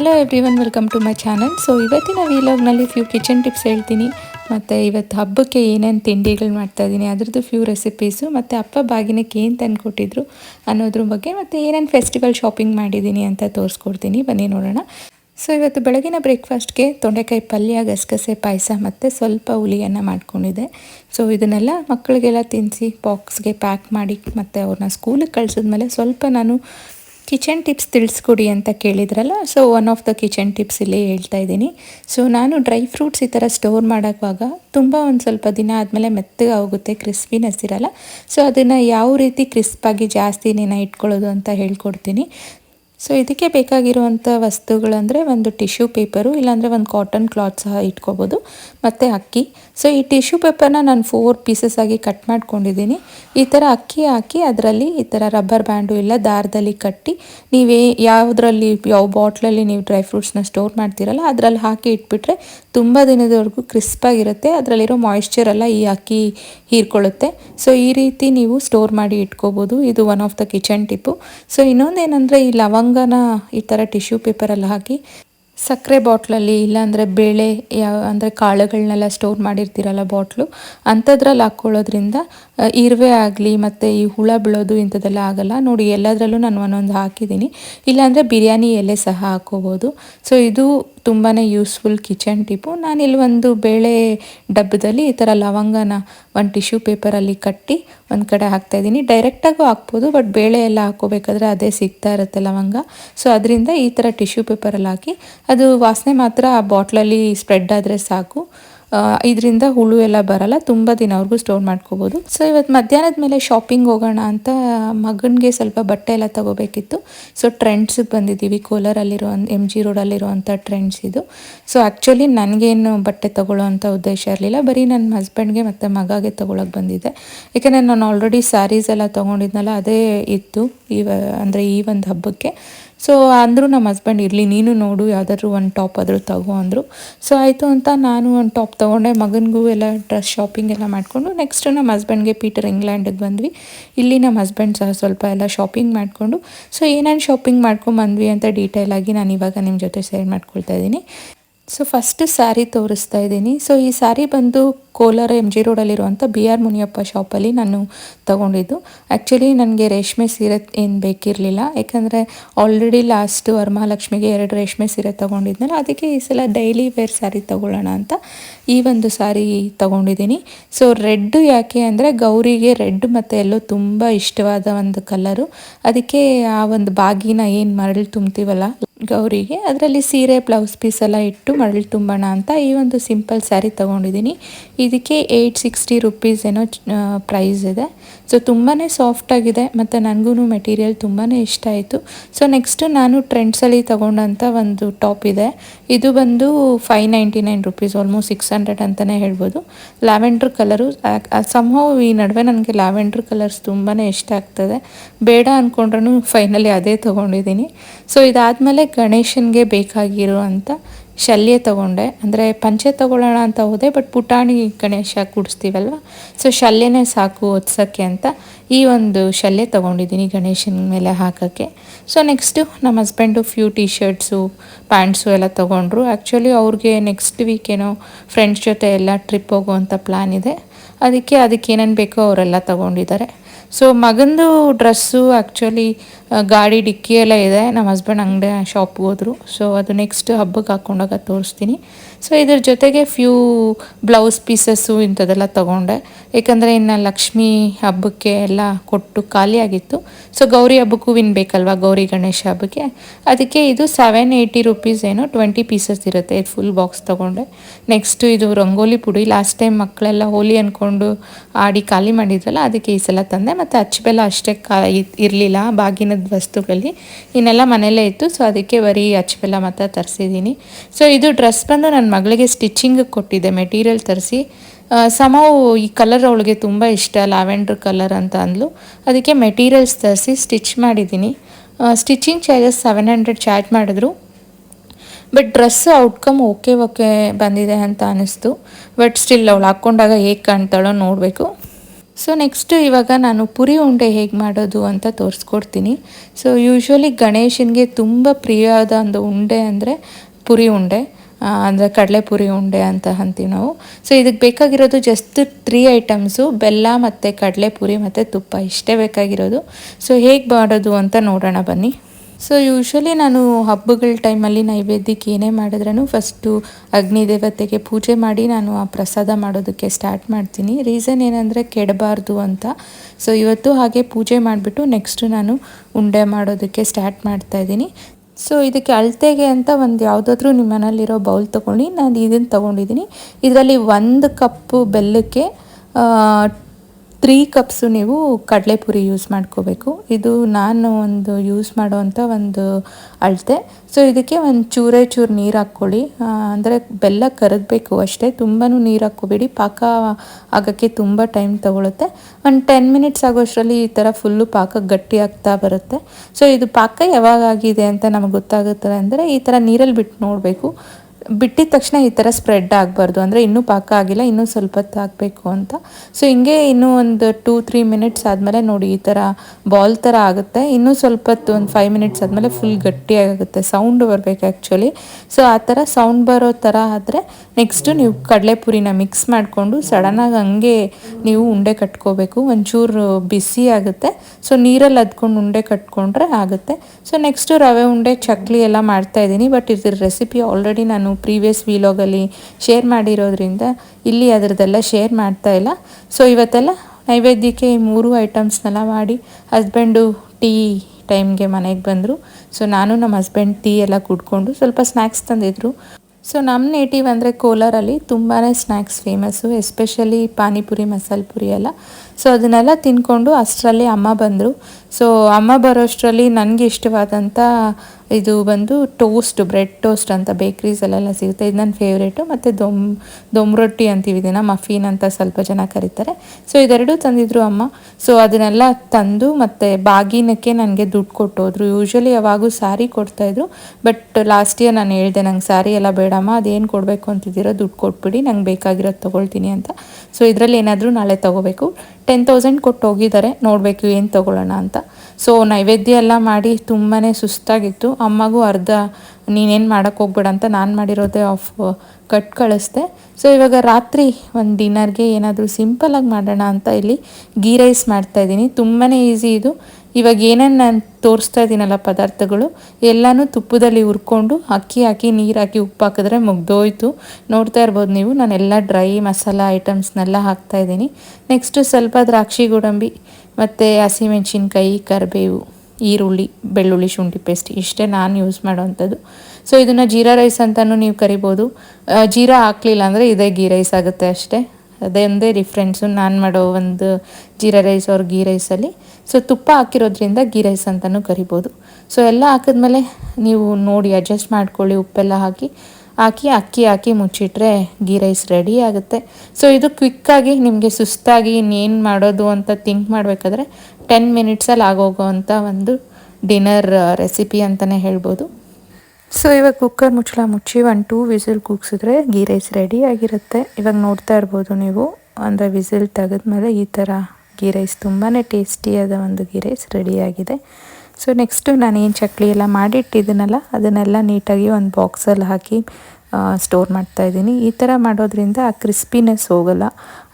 Hello everyone welcome to my channel so ಇವತ್ತಿನ ವಿಲಾಗ್ನಲ್ಲಿ few kitchen tips ಹೇಳ್ತೀನಿ. ಮತ್ತು ಇವತ್ತು ಹಬ್ಬಕ್ಕೆ ಏನೇನು ತಿಂಡಿಗಳು ಮಾಡ್ತಾ ಇದ್ದೀನಿ ಅದ್ರದ್ದು ಫ್ಯೂ ರೆಸಿಪೀಸು ಮತ್ತು ಅಪ್ಪ ಬಾಗಿನಕ್ಕೆ ಏನು ತಂದು ಕೊಟ್ಟಿದ್ರು ಅನ್ನೋದ್ರ ಬಗ್ಗೆ, ಮತ್ತು ಏನೇನು ಫೆಸ್ಟಿವಲ್ ಶಾಪಿಂಗ್ ಮಾಡಿದ್ದೀನಿ ಅಂತ ತೋರಿಸ್ಕೊಡ್ತೀನಿ. ಬನ್ನಿ ನೋಡೋಣ. ಸೊ ಇವತ್ತು ಬೆಳಗಿನ ಬ್ರೇಕ್ಫಾಸ್ಟ್ಗೆ ತೊಂಡೆಕಾಯಿ ಪಲ್ಯ, ಗಸಗಸೆ, ಪಾಯಸ, ಮತ್ತು ಸ್ವಲ್ಪ ಹುಲಿಯನ್ನು ಮಾಡ್ಕೊಂಡಿದ್ದೆ. ಸೊ ಇದನ್ನೆಲ್ಲ ಮಕ್ಕಳಿಗೆಲ್ಲ ತಿನ್ನಿಸಿ ಬಾಕ್ಸ್ಗೆ ಪ್ಯಾಕ್ ಮಾಡಿ, ಮತ್ತು ಅವ್ರನ್ನ ಸ್ಕೂಲಿಗೆ ಕಳಿಸಿದ್ಮೇಲೆ ಸ್ವಲ್ಪ ನಾನು ಕಿಚನ್ ಟಿಪ್ಸ್ ತಿಳಿಸ್ಕೊಡಿ ಅಂತ ಕೇಳಿದ್ರಲ್ಲ so one of the kitchen tips ಇಲ್ಲಿ ಹೇಳ್ತಾ ಇದ್ದೀನಿ. ಸೊ ನಾನು ಡ್ರೈ ಫ್ರೂಟ್ಸ್ ಈ ಥರ ಸ್ಟೋರ್ ಮಾಡೋಕ್ವಾಗ ತುಂಬ ಒಂದು ಸ್ವಲ್ಪ ದಿನ ಆದಮೇಲೆ ಮೆತ್ತಗೆ ಆಗುತ್ತೆ ಕ್ರಿಸ್ಪಿನೆಸ್ ಇರಲ್ಲ. ಸೊ ಅದನ್ನು ಯಾವ ರೀತಿ ಕ್ರಿಸ್ಪಾಗಿ ಜಾಸ್ತಿ ದಿನ ಇಟ್ಕೊಳ್ಳೋದು ಅಂತ ಹೇಳ್ಕೊಡ್ತೀನಿ. ಸೊ ಇದಕ್ಕೆ ಬೇಕಾಗಿರುವಂಥ ವಸ್ತುಗಳಂದರೆ ಒಂದು ಟಿಶ್ಯೂ ಪೇಪರು ಇಲ್ಲಾಂದರೆ ಒಂದು ಕಾಟನ್ ಕ್ಲಾತ್ ಸಹ ಇಟ್ಕೋಬೋದು. ಮತ್ತು ಅಕ್ಕಿ. ಸೊ ಈ ಟಿಶ್ಯೂ ಪೇಪರ್ನ ನಾನು ಫೋರ್ ಪೀಸಸ್ ಆಗಿ ಕಟ್ ಮಾಡ್ಕೊಂಡಿದ್ದೀನಿ. ಈ ಥರ ಅಕ್ಕಿ ಹಾಕಿ ಅದರಲ್ಲಿ ಈ ಥರ ರಬ್ಬರ್ ಬ್ಯಾಂಡು ಇಲ್ಲ ದಾರದಲ್ಲಿ ಕಟ್ಟಿ, ನೀವೇ ಯಾವುದರಲ್ಲಿ ಯಾವ ಬಾಟ್ಲಲ್ಲಿ ನೀವು ಡ್ರೈ ಫ್ರೂಟ್ಸ್ನ ಸ್ಟೋರ್ ಮಾಡ್ತೀರಲ್ಲ ಅದರಲ್ಲಿ ಹಾಕಿ ಇಟ್ಬಿಟ್ರೆ ತುಂಬ ದಿನದವರೆಗೂ ಕ್ರಿಸ್ಪಾಗಿರುತ್ತೆ ಅದರಲ್ಲಿರೋ ಮಾಯಿಶ್ಚರ್ ಎಲ್ಲ ಈ ಅಕ್ಕಿ ಹೀರ್ಕೊಳ್ಳುತ್ತೆ. ಸೊ ಈ ರೀತಿ ನೀವು ಸ್ಟೋರ್ ಮಾಡಿ ಇಟ್ಕೋಬೋದು. ಇದು one of the kitchen tip so ಇನ್ನೊಂದೇನೆಂದರೆ ಈ ಲವಂಗನ ಈ ಥರ ಟಿಶ್ಯೂ ಪೇಪರಲ್ಲಿ ಹಾಕಿ ಸಕ್ಕರೆ ಬಾಟ್ಲಲ್ಲಿ ಇಲ್ಲಾಂದರೆ ಬೇಳೆ ಯಾವ ಅಂದರೆ ಕಾಳುಗಳನ್ನೆಲ್ಲ ಸ್ಟೋರ್ ಮಾಡಿರ್ತೀರಲ್ಲ ಬಾಟ್ಲು, ಅಂಥದ್ರಲ್ಲಿ ಹಾಕ್ಕೊಳ್ಳೋದ್ರಿಂದ ಇರುವೆ ಆಗಲಿ ಮತ್ತು ಈ ಹುಳ ಬೀಳೋದು ಇಂಥದ್ದೆಲ್ಲ ಆಗಲ್ಲ. ನೋಡಿ, ಎಲ್ಲದರಲ್ಲೂ ನಾನು ಒಂದೊಂದು ಹಾಕಿದ್ದೀನಿ. ಇಲ್ಲಾಂದರೆ ಬಿರಿಯಾನಿ ಎಲೆ ಸಹ ಹಾಕ್ಕೋಬೋದು. ಸೊ, ಇದು ತುಂಬಾ ಯೂಸ್ಫುಲ್ ಕಿಚನ್ ಟಿಪ್ಪು ನಾನಿಲ್ಲಿ ಒಂದು ಬೇಳೆ ಡಬ್ಬದಲ್ಲಿ ಈ ಥರ ಲವಂಗನ ಒಂದು ಟಿಶ್ಯೂ ಪೇಪರಲ್ಲಿ ಕಟ್ಟಿ ಒಂದು ಕಡೆ ಹಾಕ್ತಾಯಿದ್ದೀನಿ ಡೈರೆಕ್ಟಾಗೂ ಹಾಕ್ಬೋದು ಬಟ್ ಬೇಳೆ ಎಲ್ಲ ಹಾಕೋಬೇಕಾದ್ರೆ ಅದೇ ಸಿಗ್ತಾ ಇರುತ್ತೆ ಲವಂಗ. ಸೊ ಅದರಿಂದ ಈ ಥರ ಟಿಶ್ಯೂ ಪೇಪರಲ್ಲಿ ಹಾಕಿ, ಅದು ವಾಸನೆ ಮಾತ್ರ ಆ ಬಾಟ್ಲಲ್ಲಿ ಸ್ಪ್ರೆಡ್ ಆದರೆ ಸಾಕು. ಇದರಿಂದ ಹುಳು ಎಲ್ಲ ಬರಲ್ಲ, ತುಂಬ ದಿನವರೆಗೂ ಸ್ಟೋರ್ ಮಾಡ್ಕೋಬೋದು. ಸೊ ಇವತ್ತು ಮಧ್ಯಾಹ್ನದ ಮೇಲೆ ಶಾಪಿಂಗ್ ಹೋಗೋಣ ಅಂತ ಮಗನಿಗೆ ಸ್ವಲ್ಪ ಬಟ್ಟೆ ಎಲ್ಲ ತಗೋಬೇಕಿತ್ತು. ಸೊ ಟ್ರೆಂಡ್ಸಿಗೆ ಬಂದಿದ್ದೀವಿ ಕೋಲಾರಲ್ಲಿರೋ ಎಂ ಜಿ ರೋಡಲ್ಲಿರುವಂಥ ಟ್ರೆಂಡ್ಸ್ ಇದು. ಸೊ ಆ್ಯಕ್ಚುಲಿ ನನಗೇನು ಬಟ್ಟೆ ತಗೊಳ್ಳೋ ಅಂಥ ಉದ್ದೇಶ ಇರಲಿಲ್ಲ. ಬರೀ ನನ್ನ ಹಸ್ಬೆಂಡ್ಗೆ ಮತ್ತು ಮಗಗೆ ತೊಗೊಳಕ್ಕೆ ಬಂದಿದ್ದೆ. ಯಾಕೆಂದರೆ ನಾನು ಆಲ್ರೆಡಿ ಸ್ಯಾರೀಸ್ ಎಲ್ಲ ತೊಗೊಂಡಿದ್ನಲ್ಲ, ಅದೇ ಇತ್ತು. ಇವ, ಅಂದರೆ ಈ ಒಂದು ಹಬ್ಬಕ್ಕೆ. ಸೊ ಅಂದರು ನಮ್ಮ ಹಸ್ಬೆಂಡ್ ಇರಲಿ, ನೀನು ನೋಡು, ಯಾವುದಾದ್ರೂ ಒಂದು ಟಾಪ್ ಆದರೂ ತಗೋ ಅಂದರು. ಸೊ ಆಯಿತು ಅಂತ ನಾನು ಒಂದು ಟಾಪ್ ತೊಗೊಂಡೆ. ಮಗನಿಗೂ ಎಲ್ಲ ಡ್ರೆಸ್ ಶಾಪಿಂಗ್ ಎಲ್ಲ ಮಾಡಿಕೊಂಡು ನೆಕ್ಸ್ಟ್ ನಮ್ಮ ಹಸ್ಬೆಂಡ್ಗೆ ಪೀಟರ್ ಇಂಗ್ಲೆಂಡಿಗೆ ಬಂದ್ವಿ. ಇಲ್ಲಿ ನಮ್ಮ ಹಸ್ಬೆಂಡ್ ಸಹ ಸ್ವಲ್ಪ ಎಲ್ಲ ಶಾಪಿಂಗ್ ಮಾಡಿಕೊಂಡು. ಸೊ ಏನೇನು ಶಾಪಿಂಗ್ ಮಾಡ್ಕೊಂಡು ಬಂದ್ವಿ ಅಂತ ಡೀಟೇಲ್ ಆಗಿ ನಾನು ಇವಾಗ ನಿಮ್ಮ ಜೊತೆ ಶೇರ್ ಮಾಡ್ಕೊಳ್ತಾ ಇದ್ದೀನಿ. ಸೊ ಫಸ್ಟ್ ಸ್ಯಾರಿ ತೋರಿಸ್ತಾ ಇದ್ದೀನಿ. ಸೊ ಈ ಸ್ಯಾರಿ ಬಂದು ಕೋಲಾರ ಎಂ ಜಿ ರೋಡಲ್ಲಿರುವಂಥ ಬಿ ಆರ್ ಮುನಿಯಪ್ಪ ಶಾಪಲ್ಲಿ ನಾನು ತಗೊಂಡಿದ್ದು. ಆ್ಯಕ್ಚುಲಿ ನನಗೆ ರೇಷ್ಮೆ ಸೀರೆ ಏನು ಬೇಕಿರಲಿಲ್ಲ. ಯಾಕಂದರೆ ಆಲ್ರೆಡಿ ಲಾಸ್ಟು ವರಮಹಾಲಕ್ಷ್ಮಿಗೆ ಎರಡು ರೇಷ್ಮೆ ಸೀರೆ ತೊಗೊಂಡಿದ್ನಲ್ಲ, ಅದಕ್ಕೆ ಈ ಸಲ ಡೈಲಿ ವೇರ್ ಸ್ಯಾರಿ ತೊಗೊಳ್ಳೋಣ ಅಂತ ಈ ಒಂದು ಸ್ಯಾರಿ ತೊಗೊಂಡಿದ್ದೀನಿ. ಸೊ ರೆಡ್ ಯಾಕೆ ಅಂದರೆ ಗೌರಿಗೆ ರೆಡ್ ಮತ್ತು ಎಲ್ಲೋ ತುಂಬ ಇಷ್ಟವಾದ ಒಂದು ಕಲರು ಅದಕ್ಕೆ ಆ ಒಂದು ಬಾಗಿನ ಏನು ಮರಳು ತುಂಬ್ತೀವಲ್ಲ ಗೌರಿಗೆ, ಅದರಲ್ಲಿ ಸೀರೆ ಬ್ಲೌಸ್ ಪೀಸ್ ಎಲ್ಲ ಇಟ್ಟು ಮರಳು ತುಂಬೋಣ ಅಂತ ಈ ಒಂದು ಸಿಂಪಲ್ ಸ್ಯಾರಿ ತೊಗೊಂಡಿದ್ದೀನಿ. ಇದಕ್ಕೆ ಏಯ್ಟ್ ಸಿಕ್ಸ್ಟಿ ರುಪೀಸ್ ಏನೋ ಪ್ರೈಸ್ ಇದೆ. ಸೊ ತುಂಬಾ ಸಾಫ್ಟಾಗಿದೆ ಮತ್ತು ನನಗೂ ಮೆಟೀರಿಯಲ್ ತುಂಬಾ ಇಷ್ಟ ಆಯಿತು. ಸೊ ನೆಕ್ಸ್ಟು ನಾನು ಟ್ರೆಂಡ್ಸಲ್ಲಿ ತೊಗೊಂಡಂಥ ಒಂದು ಟಾಪ್ ಇದೆ. ಇದು ಬಂದು five ninety nine rupees almost six hundred ಅಂತಲೇ ಹೇಳ್ಬೋದು ಲ್ಯಾವೆಂಡ್ರ್ ಕಲರು ಸಮ್ಹೌ ಈ ನಡುವೆ ನನಗೆ ಲ್ಯಾವೆಂಡ್ರ್ ಕಲರ್ಸ್ ತುಂಬಾ ಇಷ್ಟ ಆಗ್ತದೆ. ಬೇಡ ಅಂದ್ಕೊಂಡ್ರೂ ಫೈನಲಿ ಅದೇ ತೊಗೊಂಡಿದ್ದೀನಿ ಸೊ ಇದಾದಮೇಲೆ ಗಣೇಶನಿಗೆ ಬೇಕಾಗಿರುವಂಥ ಶಲ್ಯ ತೊಗೊಂಡೆ. ಅಂದರೆ ಪಂಚೆ ತೊಗೊಳ್ಳೋಣ ಅಂತ ಹೋದೆ ಬಟ್ ಪುಟಾಣಿ ಗಣೇಶ ಕೂಡಿಸ್ತೀವಲ್ವ? ಸೊ ಶಲ್ಯನೇ ಸಾಕು ಓದ್ಸೋಕ್ಕೆ ಅಂತ. ಈ ಒಂದು ಶಲ್ಯ ತೊಗೊಂಡಿದ್ದೀನಿ ಗಣೇಶನ ಮೇಲೆ ಹಾಕೋಕ್ಕೆ. ಸೊ ನೆಕ್ಸ್ಟು ನಮ್ಮ husband few T shirts pants ಎಲ್ಲ ತೊಗೊಂಡ್ರು. ಆ್ಯಕ್ಚುಲಿ ಅವ್ರಿಗೆ ನೆಕ್ಸ್ಟ್ ವೀಕ್ ಏನೋ ಫ್ರೆಂಡ್ಸ್ ಜೊತೆ ಎಲ್ಲ ಟ್ರಿಪ್ ಹೋಗುವಂಥ ಪ್ಲ್ಯಾನ್ ಇದೆ. ಅದಕ್ಕೆ ಅದಕ್ಕೆ ಏನೇನು ಬೇಕೋ ಅವರೆಲ್ಲ ತೊಗೊಂಡಿದ್ದಾರೆ. ಸೊ ಮಗಂದು ಡ್ರೆಸ್ಸು ಆ್ಯಕ್ಚುಲಿ ಗಾಡಿ ಡಿಕ್ಕಿ ಎಲ್ಲ ಇದೆ. ನಮ್ಮ ಹಸ್ಬೆಂಡ್ ಅಂಗಡಿ ಶಾಪ್ಗೆ ಹೋದರು. ಸೊ ಅದು ನೆಕ್ಸ್ಟ್ ಹಬ್ಬಕ್ಕೆ ಹಾಕ್ಕೊಂಡಾಗ ತೋರಿಸ್ತೀನಿ. ಸೊ ಇದ್ರ ಜೊತೆಗೆ ಫ್ಯೂ ಬ್ಲೌಸ್ ಪೀಸಸ್ಸು ಇಂಥದ್ದೆಲ್ಲ ತೊಗೊಂಡೆ. ಏಕೆಂದರೆ ಇನ್ನು ಲಕ್ಷ್ಮಿ ಹಬ್ಬಕ್ಕೆ ಎಲ್ಲ ಕೊಟ್ಟು ಖಾಲಿಯಾಗಿತ್ತು ಸೊ ಗೌರಿ ಹಬ್ಬಕ್ಕೂ ವಿನ್ ಬೇಕಲ್ವಾ? ಗೌರಿ ಗಣೇಶ ಹಬ್ಬಕ್ಕೆ. ಅದಕ್ಕೆ ಇದು ಸೆವೆನ್ ಏಯ್ಟಿ ರುಪೀಸ್ ಏನು ಟ್ವೆಂಟಿ ಪೀಸಸ್ ಇರುತ್ತೆ. ಇದು ಫುಲ್ ಬಾಕ್ಸ್ ತೊಗೊಂಡೆ. ನೆಕ್ಸ್ಟು ಇದು ರಂಗೋಲಿ ಪುಡಿ. ಲಾಸ್ಟ್ ಟೈಮ್ ಮಕ್ಕಳೆಲ್ಲ ಹೋಲಿ ಅಂದ್ಕೊಂಡು ಆಡಿ ಖಾಲಿ ಮಾಡಿದ್ರಲ್ಲ, ಅದಕ್ಕೆ ಈ ಸಲ ತಂದೆ. ಮತ್ತು ಅಚ್ಚಬೆಲ್ಲ ಅಷ್ಟೇ ಕಾ ಇರಲಿಲ್ಲ ಬಾಗಿನದ ವಸ್ತುಗಳಲ್ಲಿ. ಇನ್ನೆಲ್ಲ ಮನೆಯಲ್ಲೇ ಇತ್ತು ಸೊ ಅದಕ್ಕೆ ಬರೀ ಅಚ್ಚಬೆಲ್ಲ ಮಾತ್ರ ತರಿಸಿದ್ದೀನಿ. ಸೊ ಇದು ಡ್ರೆಸ್ ಬಂದು ನನ್ನ ಮಗಳಿಗೆ ಸ್ಟಿಚ್ಚಿಂಗ್ ಕೊಟ್ಟಿದ್ದೆ ಮೆಟೀರಿಯಲ್ ತರಿಸಿ. ಸಮವು ಈ ಕಲರ್ ಅವಳಿಗೆ ತುಂಬ ಇಷ್ಟ ಲ್ಯಾವೆಂಡ್ರ್ ಕಲರ್ ಅಂತ ಅಂದ್ಲು. ಅದಕ್ಕೆ ಮೆಟೀರಿಯಲ್ಸ್ ತರಿಸಿ ಸ್ಟಿಚ್ ಮಾಡಿದ್ದೀನಿ. Stitching charges seven hundred charge ಮಾಡಿದ್ರು. But dress outcome okay okay ಬಂದಿದೆ ಅಂತ ಅನ್ನಿಸ್ತು ಬಟ್ ಸ್ಟಿಲ್ ಅವಳು ಹಾಕ್ಕೊಂಡಾಗ ಹೇಗೆ ಕಾಣ್ತಾಳೋ ನೋಡಬೇಕು. ಸೊ ನೆಕ್ಸ್ಟ್ ಇವಾಗ ನಾನು ಪುರಿ ಉಂಡೆ ಹೇಗೆ ಮಾಡೋದು ಅಂತ ತೋರಿಸ್ಕೊಡ್ತೀನಿ. ಸೊ ಯೂಶ್ವಲಿ ಗಣೇಶನಿಗೆ ತುಂಬ ಪ್ರಿಯವಾದ ಒಂದು ಉಂಡೆ ಅಂದರೆ ಪುರಿ ಉಂಡೆ ಅಂದರೆ ಕಡಲೆಪುರಿ ಉಂಡೆ ಅಂತ ಅಂತೀವಿ ನಾವು. ಸೊ ಇದಕ್ಕೆ ಬೇಕಾಗಿರೋದು ಜಸ್ಟ್ ತ್ರೀ ಐಟಮ್ಸು ಬೆಲ್ಲ ಮತ್ತು ಕಡಲೆಪುರಿ ಮತ್ತು ತುಪ್ಪ, ಇಷ್ಟೇ ಬೇಕಾಗಿರೋದು. ಸೊ ಹೇಗೆ ಮಾಡೋದು ಅಂತ ನೋಡೋಣ ಬನ್ನಿ. ಸೊ ಯೂಶ್ವಲಿ ನಾನು ಹಬ್ಬಗಳ ಟೈಮಲ್ಲಿ ನೈವೇದ್ಯಕ್ಕೆ ಏನೇ ಮಾಡಿದ್ರೂ ಫಸ್ಟು ಅಗ್ನಿ ದೇವತೆಗೆ ಪೂಜೆ ಮಾಡಿ ನಾನು ಆ ಪ್ರಸಾದ ಮಾಡೋದಕ್ಕೆ ಸ್ಟಾರ್ಟ್ ಮಾಡ್ತೀನಿ. ರೀಸನ್ ಏನಂದರೆ ಕೆಡಬಾರ್ದು ಅಂತ. ಸೊ ಇವತ್ತು ಹಾಗೆ ಪೂಜೆ ಮಾಡಿಬಿಟ್ಟು ನೆಕ್ಸ್ಟು ನಾನು ಉಂಡೆ ಮಾಡೋದಕ್ಕೆ ಸ್ಟಾರ್ಟ್ ಮಾಡ್ತಾ ಇದ್ದೀನಿ. ಸೊ ಇದಕ್ಕೆ ಅಳತೆಗೆ ಅಂತ ಒಂದು ಯಾವುದಾದ್ರೂ ನಿಮ್ಮ ಮನೇಲಿರೋ ಬೌಲ್ ತೊಗೊಂಡು ನಾನು ಇದನ್ನು ತೊಗೊಂಡಿದ್ದೀನಿ. ಇದರಲ್ಲಿ ಒಂದು ಕಪ್ಪು ಬೆಲ್ಲಕ್ಕೆ ತ್ರೀ ಕಪ್ಸು ನೀವು ಕಡಲೆಪುರಿ ಯೂಸ್ ಮಾಡ್ಕೋಬೇಕು. ಇದು ನಾನು ಒಂದು ಯೂಸ್ ಮಾಡುವಂಥ ಒಂದು ಅಳತೆ. ಸೊ, ಇದಕ್ಕೆ ಒಂದು ಚೂರೇ ಚೂರು ನೀರು ಹಾಕ್ಕೊಳ್ಳಿ. ಅಂದರೆ ಬೆಲ್ಲ ಕರಗಬೇಕು ಅಷ್ಟೇ. ತುಂಬಾ ನೀರು ಹಾಕ್ಕೋಬೇಡಿ. ಪಾಕ ಆಗೋಕ್ಕೆ ತುಂಬ ಟೈಮ್ ತೊಗೊಳುತ್ತೆ. ಒಂದು ಟೆನ್ ಮಿನಿಟ್ಸ್ ಆಗೋಷ್ಟರಲ್ಲಿ ಈ ಥರ ಫುಲ್ಲು ಪಾಕ ಗಟ್ಟಿ ಆಗ್ತಾ ಬರುತ್ತೆ. ಸೊ, ಇದು ಪಾಕ ಯಾವಾಗ ಆಗಿದೆ ಅಂತ ನಮಗೆ ಗೊತ್ತಾಗುತ್ತೆ ಅಂದರೆ ಈ ಥರ ನೀರಲ್ಲಿ ಬಿಟ್ಟು ನೋಡಬೇಕು. ಬಿಟ್ಟಿದ ತಕ್ಷಣ ಈ ಥರ ಸ್ಪ್ರೆಡ್ ಆಗಬಾರ್ದು. ಅಂದರೆ ಇನ್ನೂ ಪಾಕ ಆಗಿಲ್ಲ, ಇನ್ನೂ ಸ್ವಲ್ಪ ಹೊತ್ತು ಹಾಕಬೇಕು ಅಂತ. ಸೊ ಹಿಂಗೆ ಇನ್ನೂ ಒಂದು ಟೂ ತ್ರೀ ಮಿನಿಟ್ಸ್ ಆದಮೇಲೆ ನೋಡಿ, ಈ ಥರ ಬಾಲ್ ಥರ ಆಗುತ್ತೆ. ಇನ್ನೂ ಸ್ವಲ್ಪ ಹೊತ್ತು, ಒಂದು ಫೈವ್ ಮಿನಿಟ್ಸ್ ಆದಮೇಲೆ ಫುಲ್ ಗಟ್ಟಿಯಾಗುತ್ತೆ ಸೌಂಡ್ ಬರಬೇಕು ಆ್ಯಕ್ಚುಲಿ ಸೊ ಆ ಥರ ಸೌಂಡ್ ಬರೋ ಥರ ಆದರೆ ನೆಕ್ಸ್ಟು ನೀವು ಕಡಲೆಪುರಿನ ಮಿಕ್ಸ್ ಮಾಡಿಕೊಂಡು ಸಡನ್ನಾಗಿ ಹಂಗೆ ನೀವು ಉಂಡೆ ಕಟ್ಕೋಬೇಕು. ಒಂಚೂರು ಬಿಸಿ ಆಗುತ್ತೆ. ಸೊ ನೀರಲ್ಲಿ ಅದ್ಕೊಂಡು ಉಂಡೆ ಕಟ್ಕೊಂಡ್ರೆ ಆಗುತ್ತೆ. ಸೊ ನೆಕ್ಸ್ಟು ರವೆ ಉಂಡೆ, ಚಕ್ಲಿ ಎಲ್ಲ ಮಾಡ್ತಾಯಿದ್ದೀನಿ ಬಟ್ ಇದ್ರ ರೆಸಿಪಿ ಆಲ್ರೆಡಿ ನಾನು ಪ್ರೀವಿಯಸ್ ವೀಲಾಗಲ್ಲಿ ಶೇರ್ ಮಾಡಿರೋದ್ರಿಂದ ಇಲ್ಲಿ ಅದರದ್ದೆಲ್ಲ ಶೇರ್ ಮಾಡ್ತಾ ಇಲ್ಲ. ಸೊ ಇವತ್ತೆಲ್ಲ ನೈವೇದ್ಯಕ್ಕೆ ಮೂರು ಐಟಮ್ಸ್ನೆಲ್ಲ ಮಾಡಿ ಹಸ್ಬೆಂಡು ಟೀ ಟೈಮ್ಗೆ ಮನೆಗೆ ಬಂದರು. ಸೊ ನಾನು ನಮ್ಮ ಹಸ್ಬೆಂಡ್ ಟೀ ಎಲ್ಲ ಕುಡ್ಕೊಂಡು ಸ್ವಲ್ಪ ಸ್ನ್ಯಾಕ್ಸ್ ತಂದಿದ್ರು. ಸೊ ನಮ್ಮ ನೇಟಿವ್ ಅಂದರೆ ಕೋಲಾರಲ್ಲಿ ತುಂಬಾ ಸ್ನ್ಯಾಕ್ಸ್ ಫೇಮಸ್ಸು ಎಸ್ಪೆಷಲಿ ಪಾನಿಪುರಿ, ಮಸಾಲೆ ಪುರಿ ಎಲ್ಲ. ಸೊ ಅದನ್ನೆಲ್ಲ ತಿನ್ಕೊಂಡು ಅಷ್ಟರಲ್ಲಿ ಅಮ್ಮ ಬಂದರು. ಸೊ ಅಮ್ಮ ಬರೋಷ್ಟರಲ್ಲಿ ನನಗೆ ಇಷ್ಟವಾದಂಥ ಇದು ಬಂದು ಟೋಸ್ಟ್, ಬ್ರೆಡ್ ಟೋಸ್ಟ್ ಅಂತ ಬೇಕ್ರೀಸಲ್ಲೆಲ್ಲ ಸಿಗುತ್ತೆ. ಇದು ನನ್ನ ಫೇವ್ರೇಟು. ಮತ್ತು ದೊಮ್ ದೊಮ್ ರೊಟ್ಟಿ ಅಂತೀವಿ ಇದನ್ನು ಮಫೀನ್ ಅಂತ ಸ್ವಲ್ಪ ಜನ ಕರೀತಾರೆ. ಸೊ, ಇದೆರಡೂ ತಂದಿದ್ರು ಅಮ್ಮ. ಸೊ, ಅದನ್ನೆಲ್ಲ ತಂದು ಮತ್ತು ಬಾಗಿನಕ್ಕೆ ನನಗೆ ದುಡ್ಡು ಕೊಟ್ಟೋದ್ರು. ಯೂಶ್ವಲಿ ಯಾವಾಗೂ ಸ್ಯಾರಿ ಕೊಡ್ತಾಯಿದ್ರು ಬಟ್ ಲಾಸ್ಟ್ ಇಯರ್ ನಾನು ಹೇಳಿದೆ, ನಂಗೆ ಸ್ಯಾರಿ ಎಲ್ಲ ಬೇಡಮ್ಮ. ಅದೇನು ಕೊಡಬೇಕು ಅಂತಿದ್ದೀರೋ ದುಡ್ಡು ಕೊಟ್ಬಿಡಿ. ನಂಗೆ ಬೇಕಾಗಿರೋದು ತೊಗೊಳ್ತೀನಿ ಅಂತ. ಸೊ, ಇದರಲ್ಲಿ ಏನಾದರೂ ನಾಳೆ ತೊಗೋಬೇಕು. ಟೆನ್ ತೌಸಂಡ್ ಕೊಟ್ಟು ಹೋಗಿದ್ದಾರೆ. ನೋಡಬೇಕು ಏನು ತೊಗೊಳ್ಳೋಣ ಅಂತ. ಸೊ ನೈವೇದ್ಯ ಎಲ್ಲ ಮಾಡಿ ತುಂಬಾ ಸುಸ್ತಾಗಿತ್ತು. ಅಮ್ಮಗೂ ಅರ್ಧ, ನೀನೇನು ಮಾಡೋಕ್ಕೆ ಹೋಗ್ಬೇಡ ಅಂತ ನಾನು ಮಾಡಿರೋದೇ ಆಫ್ ಕಟ್ ಕಳಿಸ್ದೆ. ಸೊ ಇವಾಗ ರಾತ್ರಿ ಒಂದು ಡಿನ್ನರ್ಗೆ ಏನಾದರೂ ಸಿಂಪಲಾಗಿ ಮಾಡೋಣ ಅಂತ ಇಲ್ಲಿ ಗೀ ರೈಸ್ ಮಾಡ್ತಾಯಿದ್ದೀನಿ ತುಂಬಾ ಈಸಿ ಇದು. ಇವಾಗ ಏನೇನು ನಾನು ತೋರಿಸ್ತಾ ಇದ್ದೀನಲ್ಲ ಪದಾರ್ಥಗಳು, ಎಲ್ಲನೂ ತುಪ್ಪದಲ್ಲಿ ಹುರ್ಕೊಂಡು ಅಕ್ಕಿ ಹಾಕಿ, ನೀರು ಹಾಕಿ ಉಪ್ಪು ಹಾಕಿದ್ರೆ ಮುಗ್ದೋಯ್ತು. ನೋಡ್ತಾ ಇರ್ಬೋದು ನೀವು ನಾನೆಲ್ಲ ಡ್ರೈ ಮಸಾಲ ಐಟಮ್ಸ್ನೆಲ್ಲ ಹಾಕ್ತಾಯಿದ್ದೀನಿ ನೆಕ್ಸ್ಟು ಸ್ವಲ್ಪ ದ್ರಾಕ್ಷಿ ಗೋಡಂಬಿ, ಮತ್ತು ಹಸಿಮೆಣ್ಸಿನ್ಕಾಯಿ, ಕರಿಬೇವು, ಈರುಳ್ಳಿ, ಬೆಳ್ಳುಳ್ಳಿ, ಶುಂಠಿ ಪೇಸ್ಟ್, ಇಷ್ಟೇ ನಾನು ಯೂಸ್ ಮಾಡೋವಂಥದ್ದು. ಸೊ ಇದನ್ನು ಜೀರಾ ರೈಸ್ ಅಂತಲೂ ನೀವು ಕರಿಬೋದು. ಜೀರಾ ಹಾಕ್ಲಿಲ್ಲ ಅಂದರೆ ಇದೇ ಗೀ ರೈಸ್ ಆಗುತ್ತೆ ಅಷ್ಟೇ. ಅದೇ ಒಂದೇ ಡಿಫ್ರೆನ್ಸು ನಾನು ಮಾಡೋ ಒಂದು ಜೀರಾ ರೈಸ್ ಅವ್ರ ಗೀ ರೈಸಲ್ಲಿ ಸೊ ತುಪ್ಪ ಹಾಕಿರೋದ್ರಿಂದ ಗೀ ರೈಸ್ ಅಂತಲೂ ಕರಿಬೋದು. ಸೊ ಎಲ್ಲ ಹಾಕಿದ್ಮೇಲೆ ನೀವು ನೋಡಿ ಅಡ್ಜಸ್ಟ್ ಮಾಡ್ಕೊಳ್ಳಿ, ಉಪ್ಪೆಲ್ಲ ಹಾಕಿ ಹಾಕಿ, ಅಕ್ಕಿ ಹಾಕಿ ಮುಚ್ಚಿಟ್ರೆ ಗೀ ರೈಸ್ ರೆಡಿ ಆಗುತ್ತೆ. ಸೊ ಇದು ಕ್ವಿಕ್ಕಾಗಿ ನಿಮಗೆ ಸುಸ್ತಾಗಿ ಇನ್ನೇನು ಮಾಡೋದು ಅಂತ ಥಿಂಕ್ ಮಾಡಬೇಕಾದ್ರೆ ಟೆನ್ ಮಿನಿಟ್ಸಲ್ಲಿ ಆಗೋಗೋ ಅಂಥ ಒಂದು ಡಿನ್ನರ್ ರೆಸಿಪಿ ಅಂತಲೇ ಹೇಳ್ಬೋದು. ಸೊ ಇವಾಗ ಕುಕ್ಕರ್ ಮುಚ್ಚಳ ಮುಚ್ಚಿ ಒಂದು ಟೂ ವಿಸಿಲ್ ಕೂಗ್ಸಿದ್ರೆ ಗೀ ರೈಸ್ ರೆಡಿ ಆಗಿರುತ್ತೆ. ಇವಾಗ ನೋಡ್ತಾ ಇರ್ಬೋದು ನೀವು, ಅಂದರೆ ವಿಸಿಲ್ ತೆಗೆದ್ಮೇಲೆ ಈ ಥರ ಗೀ ರೈಸ್ ತುಂಬಾ ಟೇಸ್ಟಿಯಾದ ಒಂದು ಗೀ ರೈಸ್ ರೆಡಿಯಾಗಿದೆ ಸೊ ನೆಕ್ಸ್ಟು ನಾನೇನು ಚಕ್ಲಿ ಎಲ್ಲ ಮಾಡಿಟ್ಟಿದ್ದೀನಲ್ಲ, ಅದನ್ನೆಲ್ಲ ನೀಟಾಗಿ ಒಂದು ಬಾಕ್ಸಲ್ಲಿ ಹಾಕಿ ಸ್ಟೋರ್ ಮಾಡ್ತಾ ಇದ್ದೀನಿ. ಈ ಥರ ಮಾಡೋದ್ರಿಂದ ಆ ಕ್ರಿಸ್ಪಿನೆಸ್ ಹೋಗಲ್ಲ.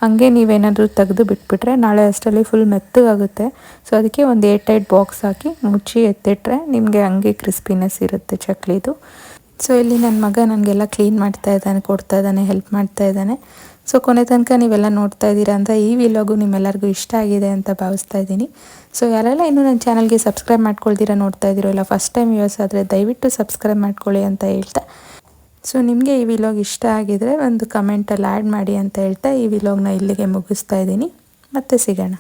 ಹಾಗೆ ನೀವೇನಾದರೂ ತೆಗೆದು ಬಿಟ್ಬಿಟ್ರೆ ನಾಳೆ ಅಷ್ಟರಲ್ಲಿ ಫುಲ್ ಮೆತ್ತಗಾಗುತ್ತೆ. ಸೊ ಅದಕ್ಕೆ ಒಂದು ಏಟ್ ಏಟ್ ಬಾಕ್ಸ್ ಹಾಕಿ ಮುಚ್ಚಿ ಎತ್ತಿಟ್ರೆ ನಿಮಗೆ ಹಂಗೆ ಕ್ರಿಸ್ಪಿನೆಸ್ ಇರುತ್ತೆ ಚಕ್ಲಿದು. ಸೊ ಇಲ್ಲಿ ನನ್ನ ಮಗ ನನಗೆಲ್ಲ ಕ್ಲೀನ್ ಮಾಡ್ತಾ ಇದ್ದಾನೆ, ಕೊಡ್ತಾ ಇದ್ದಾನೆ ಹೆಲ್ಪ್ ಮಾಡ್ತಾ ಇದ್ದಾನೆ. ಸೊ ಕೊನೆ ತನಕ ನೀವೆಲ್ಲ ನೋಡ್ತಾ ಇದ್ದೀರಾ ಅಂತ ಈ ವಿಲಾಗು ನಿಮ್ಮೆಲ್ಲರಿಗೂ ಇಷ್ಟ ಆಗಿದೆ ಅಂತ ಭಾವಿಸ್ತಾ ಇದ್ದೀನಿ. ಸೊ ಯಾರೆಲ್ಲ ಇನ್ನೂ ನನ್ನ ಚಾನಲ್ಗೆ ಸಬ್ಸ್ಕ್ರೈಬ್ ಮಾಡ್ಕೊಳ್ತೀರಾ ನೋಡ್ತಾ ಇದ್ದೀರೋ, ಇಲ್ಲ ಫಸ್ಟ್ ಟೈಮ್ ಯೂಸ್ ಆದರೆ ದಯವಿಟ್ಟು ಸಬ್ಸ್ಕ್ರೈಬ್ ಮಾಡ್ಕೊಳ್ಳಿ ಅಂತ ಹೇಳ್ತಾ. ಸೊ ನಿಮಗೆ ಈ ವಿಲಾಗ್ ಇಷ್ಟ ಆಗಿದರೆ ಒಂದು ಕಮೆಂಟಲ್ಲಿ ಆ್ಯಡ್ ಮಾಡಿ ಅಂತ ಹೇಳ್ತಾ ಈ ವಿಲಾಗ್ನ ಇಲ್ಲಿಗೆ ಮುಗಿಸ್ತಾ ಇದ್ದೀನಿ. ಮತ್ತೆ ಸಿಗೋಣ.